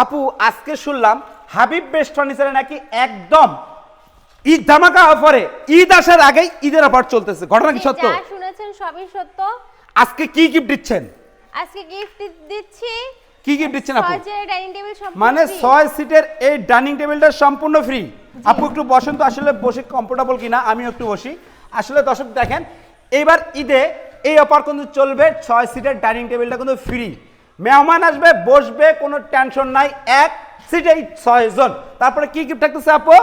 আপু আজকে শুনলাম হাবিব বেস্ট ফার্নিচারে নাকি একদম ঈদ ধামাকা অফারে। ঈদ আসার আগেই ঈদের অফার চলতেছে। ঘটনা কি সত্য? যা শুনেছেন সবই সত্য। আজকে কি গিফট দিচ্ছেন? আজকে গিফট দিচ্ছি কি গিফট দিচ্ছেন আপু? ডাইনিং টেবিল সম্পূর্ণ মানে free। ছয় সিটের এই ডাইনিং টেবিলটা সম্পূর্ণ ফ্রি আপু একটু বসেন তো আসলে বসে কমফোর্টেবল কিনা আমিও একটু বসি। আসলে দর্শক দেখেন এইবার ঈদে এই অফার কিন্তু চলবে ছয় সিটের ডাইনিং টেবিলটা কিন্তু ফ্রি মেহমান আসবে বসবে কোনো টেনশন নাই। এক সিটেই ছয় জন। তারপরে কি গিফট থাকতেছে আপু?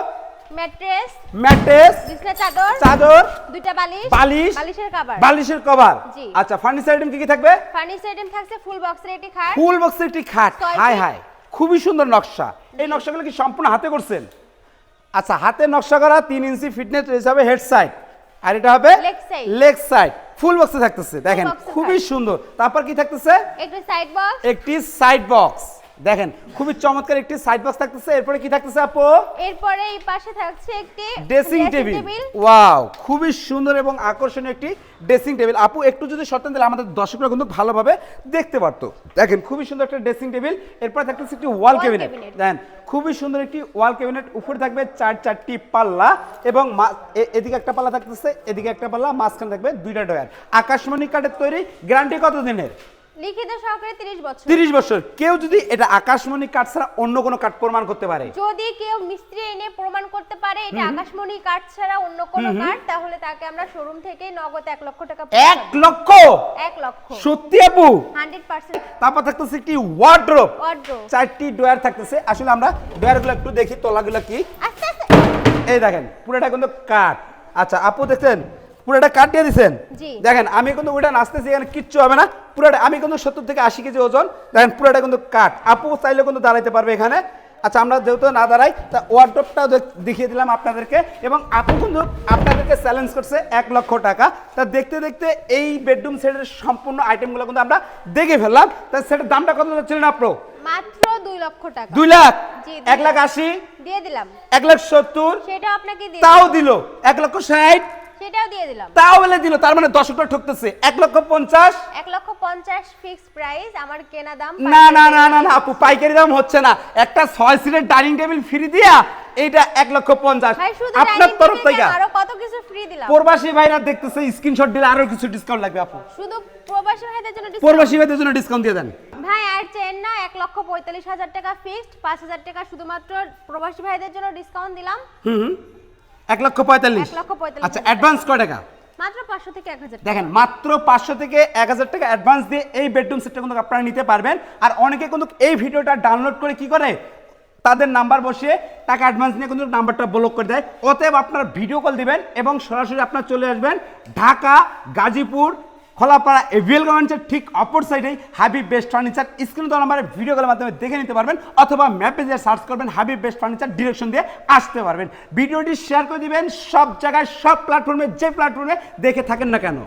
ম্যাট্রেস ম্যাট্রেস বিছনা চাদর চাদর দুইটা বালিশ বালিশ বালিশের কভার বালিশের কভার আচ্ছা ফার্নিচার আইটেম কি কি থাকবে? ফার্নিচার আইটেম থাকছে ফুল বক্সের একটি খাট। ফুল বক্সের একটি খাট। হাই হাই খুবই সুন্দর নকশা। এই নকশাগুলো কি সম্পূর্ণ হাতে করছেন? আচ্ছা হাতে নকশা করা তিন ইঞ্চি ফিটনেস হিসাবে হেড সাইড আর এটা হবে। লেগ সাইড ফুল বক্সে থাকতেছে দেখেন খুবই সুন্দর। তারপর কি থাকতেছে? একটি সাইড বক্স একটি সাইড বক্স দেখেন খুবই চমৎকার একটি সাইড বক্স থাকতেছে। এরপরে কি থাকতেছে আপু? এরপরে এই পাশে থাকছে একটি ড্রেসিং টেবিল ওয়াও খুবই সুন্দর এবং আকর্ষণীয় একটি ড্রেসিং টেবিল আপু একটু যদি সত্যি দিলে আমাদের দর্শকরা কিন্তু ভালোভাবে দেখতে পারতো। দেখেন খুবই সুন্দর একটা ড্রেসিং টেবিল এরপর থাকতেছে একটি ওয়াল ক্যাবিনেট দেখেন খুবই সুন্দর একটি ওয়াল ক্যাবিনেট উপরে থাকবে চার চারটি পাল্লা এবং এদিকে একটা পাল্লা থাকতেছে এদিকে একটা পাল্লা মাঝখানে থাকবে দুইটা ডয়ার আকাশমণি কাঠের তৈরি গ্যারান্টি কত দিনের লিখিত সহকারে 30 বছর। তিরিশ বছর। কেউ যদি এটা আকাশমণি কাঠ ছাড়া অন্য কোনো কাঠ প্রমাণ করতে পারে। যদি কেউ মিস্ত্রি এনে প্রমাণ করতে পারে এটা আকাশমণি কাঠ ছাড়া অন্য কোনো কাঠ তাহলে তাকে আমরা শোরুম থেকে নগদ এক লক্ষ টাকা এক লক্ষ? এক লক্ষ। সত্যি আপু? Hundred percent. তারপর থাকতেছে একটি ওয়ার্ড্রোপ অর্ডার চারটি ডয়ার থাকতেছে। আসলে আমরা ডয়ারগুলো একটু দেখি তলাগুলো কি? আস্তে আস্তে। এই দেখেন পুরোটা কিন্তু কাঠ। আচ্ছা আপু দেখছেন? পুরোটা কাঠ দিয়ে দিছেন? দেখেন আমি কিন্তু ওইটা নাচতেছি এখানে কিচ্ছু হবে না। পুরোটা আমি কিন্তু সত্তর থেকে আশি কেজি ওজন। দেখেন পুরোটা কিন্তু কাঠ আপু চাইলে কিন্তু দাঁড়াইতে পারবে এখানে। আচ্ছা আমরা যেহেতু না দাঁড়াই তা ওয়ার্ড্রপটাও দেখিয়ে দিলাম আপনাদেরকে। এবং আপু কিন্তু আপনাদেরকে চ্যালেঞ্জ করছে এক লক্ষ টাকা। তা দেখতে দেখতে এই বেডরুম সেটের সম্পূর্ণ আইটেমগুলো কিন্তু আমরা দেখে ফেললাম। তা সেটার দামটা কত যাচ্ছিলেন আপু? মাত্র দুই লক্ষ টাকা। দুই লাখ? এক লাখ লাখ। আশি? দিয়ে দিলাম। এক লাখ সত্তর? সেটা আপনাকে দিয়ে তাও। দিল। এক লক্ষ ষাট? সেটাও দিয়ে দিলাম। তাও বলে দিল তার মানে দশকটা ঠকতেছে। এক লক্ষ পঞ্চাশ? এক লক্ষ পঞ্চাশ ফিক্স প্রাইস আমার কেনা দাম না না না না না আপু পাইকারি দাম হচ্ছে না। একটা ছয় সিটের ডাইনিং টেবিল ফ্রি দিয়া এইটা এক লক্ষ পঞ্চাশ। আপনার তরফ থেকে। আরও কত কিছু ফ্রি দিলাম? প্রবাসী ভাইরা দেখতেছে স্ক্রিনশট দিলে আরও কিছু ডিসকাউন্ট লাগবে আপু। শুধু প্রবাসী ভাইদের জন্য discount। প্রবাসী ভাইদের জন্য ডিসকাউন্ট দিয়ে দেন। ভাই আর চেন না এক লক্ষ পঁয়তাল্লিশ হাজার টাকা ফিক্সড পাঁচ হাজার টাকা শুধুমাত্র প্রবাসী ভাইদের জন্য ডিসকাউন্ট দিলাম। হুম। এক লক্ষ পঁয়তাল্লিশ। আচ্ছা অ্যাডভান্স কয় টাকা? মাত্র থেকে দেখেন মাত্র পাঁচশো থেকে এক হাজার টাকা অ্যাডভান্স দিয়ে এই বেডরুম সেটটা কিন্তু আপনারা নিতে পারবেন। আর অনেকে কিন্তু এই ভিডিওটা ডাউনলোড করে কি করে? তাদের নাম্বার বসিয়ে টাকা অ্যাডভান্স নিয়ে কিন্তু নাম্বারটা ব্লক করে দেয়। অতএব আপনার ভিডিও কল দিবেন এবং সরাসরি আপনার চলে আসবেন ঢাকা গাজীপুর খোলাপাড়া এভিএল গভর্নমেন্টের ঠিক অপর সাইডেই হাবিব বেস্ট ফার্নিচার স্ক্রিন তো নাম্বারে ভিডিও কলের মাধ্যমে দেখে নিতে পারবেন অথবা ম্যাপে যে সার্চ করবেন হাবিব বেস্ট ফার্নিচার ডিরেকশন দিয়ে আসতে পারবেন। ভিডিওটি শেয়ার করে দিবেন, সব জায়গায়, সব প্ল্যাটফর্মে যে প্ল্যাটফর্মে দেখে থাকেন না কেন।